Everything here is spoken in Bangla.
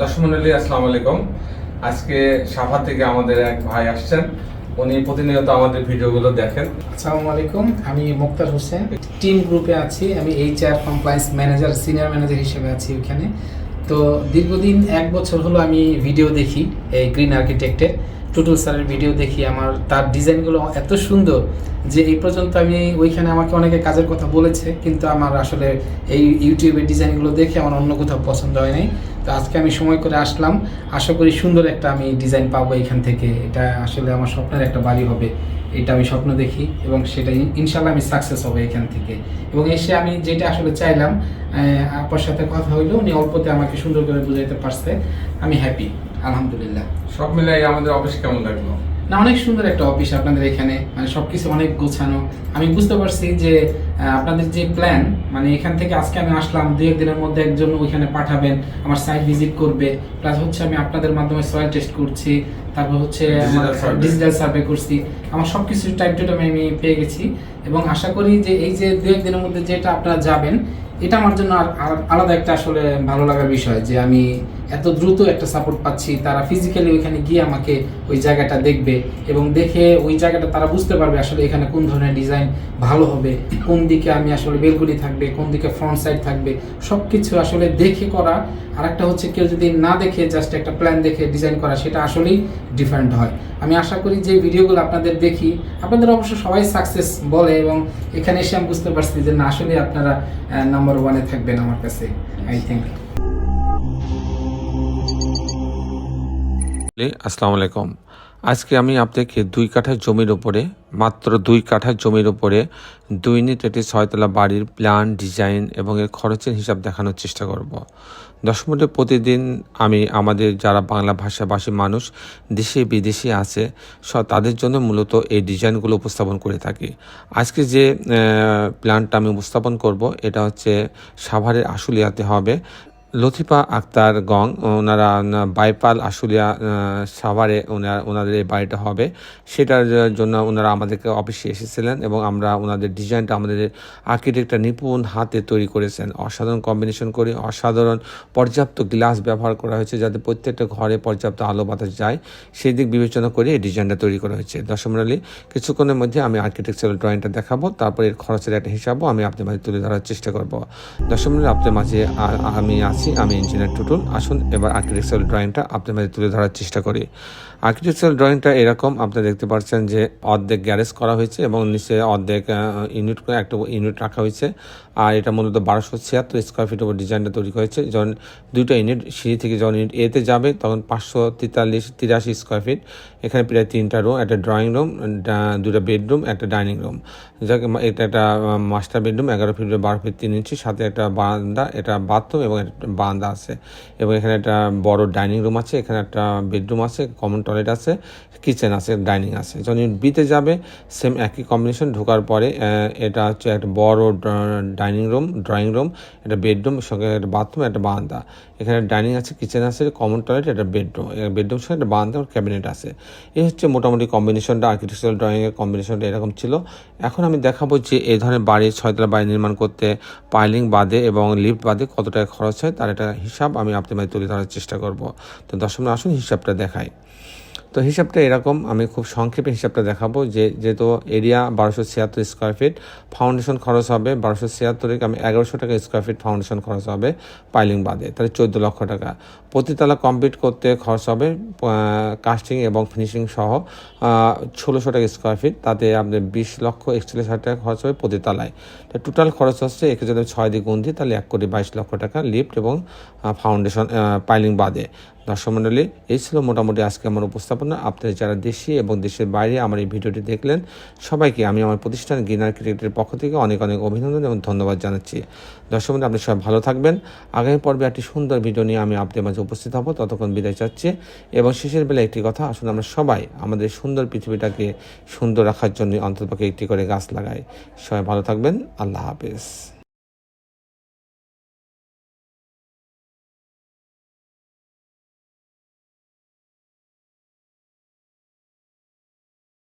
দর্শক মন্ডলী, আসসালামু আলাইকুম। আজকে সাফা থেকে আমাদের এক ভাই আসছেন। উনি প্রতিনিয়ত আমাদের ভিডিওগুলো দেখেন। আসসালামু আলাইকুম, আমি মুক্তার হোসেন। টিম গ্রুপে আছি, আমি HR compliance manager senior manager হিসেবে আছি ওখানে তো দীর্ঘদিন এক বছর হলো আমি ভিডিও দেখি এই গ্রিন আর্কিটেক্টের টুটুল স্যারের ভিডিও দেখি, আমার তার ডিজাইনগুলো এত সুন্দর যে এই পর্যন্ত আমি ওইখানে আমাকে অনেকে কাজের কথা বলেছে, কিন্তু আমার আসলে এই ইউটিউবের ডিজাইনগুলো দেখে আমার অন্য কোথাও পছন্দ হয় নাই। তো আজকে আমি সময় করে আসলাম। আশা করি সুন্দর একটা আমি ডিজাইন পাবো এখান থেকে। এটা আসলে আমার স্বপ্নের একটা বাড়ি হবে। এটা আমি স্বপ্ন দেখি এবং সেটা ইনশাল্লাহ আমি সাকসেস হব এখান থেকে। এবং এসে আমি যেটা আসলে চাইলাম আপার সাথে কথা হইল উনি অল্পতে আমাকে সুন্দর করে বুঝাইতে পারছে আমি হ্যাপি আলহামদুলিল্লাহ। সব মিলাই আমাদের অফিস কেমন লাগল? না অনেক সুন্দর একটা অফিস আপনাদের এখানে মানে সবকিছু অনেক গোছানো। আমি বুঝতে পারছি যে আপনাদের যে প্ল্যান মানে এখান থেকে আজকে আমি আসলাম দু একদিনের মধ্যে একজন ওইখানে পাঠাবেন আমার সাইট ভিজিট করবে প্লাস হচ্ছে আমি আপনাদের মাধ্যমে সয়েল টেস্ট করছি তারপর হচ্ছে ডিজিটাল সার্ভে করছি। আমার সব কিছু টাইম টু টাইম আমি পেয়ে গেছি এবং আশা করি যে এই যে দু একদিনের মধ্যে যেটা আপনারা যাবেন এটা আমার জন্য আলাদা একটা আসলে ভালো লাগার বিষয় যে আমি এত দ্রুত একটা সাপোর্ট পাচ্ছি তারা ফিজিক্যালি ওইখানে গিয়ে আমাকে ওই জায়গাটা দেখবে এবং দেখে ওই জায়গাটা তারা বুঝতে পারবে আসলে এখানে কোন ধরনের ডিজাইন ভালো হবে কোন দিকে আমি আসলে বেলগুনি থাকবে, কোন দিকে ফ্রন্ট সাইড থাকবে সব কিছু আসলে দেখে করা। আর একটা হচ্ছে কেউ যদি না দেখে জাস্ট একটা প্ল্যান দেখে ডিজাইন করা, সেটা আসলেই ডিফারেন্ট হয়। আমি আশা করি যে ভিডিওগুলো আপনাদের দেখি। আপনাদের অবশ্য সবাই সাকসেস বলে এবং এখানে এসে আমি বুঝতে পারছি যে না আসলে আপনারা নাম্বার ওয়ানে থাকবেন আমার কাছে। আই থিঙ্ক আসসালামু আলাইকুম। আজকে আমি আপনাকে দুই কাঠা জমির উপরে, মাত্র দুই কাঠা জমির উপরে দুই ইউনিট একটি ছয়তলা বাড়ির প্ল্যান ডিজাইন এবং এর খরচের হিসাব দেখানোর চেষ্টা করব। দশ মিনিটে প্রতিদিন আমি আমাদের যারা বাংলা ভাষাভাষী মানুষ, দেশে বিদেশে আছে তাদের জন্য মূলত এই ডিজাইনগুলো উপস্থাপন করে থাকি। আজকে যে প্ল্যানটা আমি উপস্থাপন করব, এটা হচ্ছে সাভারের আশুলিয়াতে হবে। লতিফা আক্তার গং, ওনারা বাইপাল আশুলিয়া সাভারে ওনার ওনাদের এই বাড়িটা হবে। সেটার জন্য ওনারা আমাদেরকে অফিসে এসেছিলেন এবং আমরা ওনাদের ডিজাইনটা আমাদের আর্কিটেক্টটা নিপুণ হাতে তৈরি করেছেন। অসাধারণ কম্বিনেশন করে অসাধারণ পর্যাপ্ত গ্লাস ব্যবহার করা হয়েছে যাতে প্রত্যেকটা ঘরে পর্যাপ্ত আলো বাতাস যায়। সেই দিক বিবেচনা করে এই ডিজাইনটা তৈরি করা হয়েছে। দশমরালি কিছুক্ষণের মধ্যে আমি আর্কিটেকচারাল ড্রয়িংটা দেখাবো, তারপরে এর খরচের একটা হিসাবও আমি আপনার মাঝে তুলে ধরার চেষ্টা করব। দশমরালি আপনার মাঝে আমি আছি আমি ইঞ্জিনিয়ার টুটুল। আসুন, এবার আর্কিটেকচারাল ড্রয়িংটা আপনার মাঝে তুলে ধরার চেষ্টা করি। আর্কিটেকচারাল ড্রয়িংটা এরকম আপনারা দেখতে পাচ্ছেন যে অর্ধেক গ্যারেজ করা হয়েছে এবং নিচে অর্ধেক ইউনিট একটা ইউনিট রাখা হয়েছে। আর এটা মূলত বারোশো ছিয়াত্তর স্কোয়ার ফিট উপর ডিজাইনটা তৈরি হয়েছে যখন দুইটা ইউনিট সিঁড়ি থেকে যখন ইউনিট এতে যাবে, তখন পাঁচশো তেতাল্লিশ, তিরাশি স্কোয়ার ফিট এখানে প্রায় তিনটা রুম একটা ড্রয়িং রুম দুটা বেডরুম একটা ডাইনিং রুম যাকে এটা একটা মাস্টার বেডরুম এগারো ফিট বারো ফিট তিন ইঞ্চি সাথে একটা বারান্দা এটা বাথরুম এবং বারান্দা আছে। এবং এখানে একটা বড় ডাইনিং রুম আছে, এখানে একটা বেডরুম আছে, কমন টয়লেট আছে, কিচেন আছে, ডাইনিং আছে। যখন বিতে যাবে সেম একই কম্বিনেশন ঢোকার পরে এটা হচ্ছে একটা বড় ডাইনিং রুম, ড্রয়িং রুম, একটা বেডরুম, সঙ্গে একটা বাথরুম, একটা বারান্দা। এখানে ডাইনিং আছে, কিচেন আছে, কমন টয়লেট, একটা বেডরুম। বেডরুম সঙ্গে একটা বারান্দা ক্যাবিনেট আছে। এই হচ্ছে মোটামুটি কম্বিনেশনটা আর্কিটেকচারাল ড্রয়িংয়ের কম্বিনেশনটা এরকম ছিল। এখন আমি দেখাবো যে এই ধরনের বাড়ি ছয়তলা বাড়ি নির্মাণ করতে পাইলিং বাদে এবং লিফট বাদে কত টাকা খরচ হয় তার একটা হিসাব আমি আপনার মাঝে তুলে ধরার চেষ্টা করব। তো দশম আসুন হিসাবটা দেখাই। তো হিসাবটা এরকম, আমি খুব সংক্ষেপে হিসাবটা দেখাবো যে যেহেতু এরিয়া বারোশো ছিয়াত্তর স্কোয়ার ফিট ফাউন্ডেশন খরচ হবে বারোশো ছিয়াত্তরে আমি এগারোশো টাকা স্কোয়ার ফিট ফাউন্ডেশন খরচ হবে পাইলিং বাদে, তাহলে চোদ্দ লক্ষ টাকা। প্রতিতলা কমপ্লিট করতে খরচ হবে কাস্টিং এবং ফিনিশিং সহ ষোলোশো টাকা স্কোয়ার ফিট তাতে আপনার বিশ লক্ষ একচল্লিশ হাজার টাকা খরচ হবে প্রতিতলায়। তো টোটাল খরচ হচ্ছে একে যদি ছয় দিয়ে গুণ তাহলে এক কোটি বাইশ লক্ষ টাকা লিফট এবং ফাউন্ডেশন পাইলিং বাদে। দর্শক মণ্ডলী এই ছিল মোটামুটি আজকে আমার উপস্থাপনা। আপনারা যারা দেশে এবং দেশের বাইরে আমার এই ভিডিওটি দেখলেন, সবাইকে আমি আমার প্রতিষ্ঠান গ্রিনার ক্রিকেটের পক্ষ থেকে অনেক অনেক অভিনন্দন এবং ধন্যবাদ জানাচ্ছি। দর্শক মণ্ডলী আপনি সবাই ভালো থাকবেন। আগামী পর্বে একটি সুন্দর ভিডিও নিয়ে আমি আপনাদের মাঝে উপস্থিত হব। ততক্ষণ বিদায় চাচ্ছি এবং শেষের বেলা একটি কথা আসলে আমরা সবাই আমাদের সুন্দর পৃথিবীটাকে সুন্দর রাখার জন্য অন্ততপক্ষে একটি করে গাছ লাগাই। সবাই ভালো থাকবেন। আল্লাহ হাফেজ।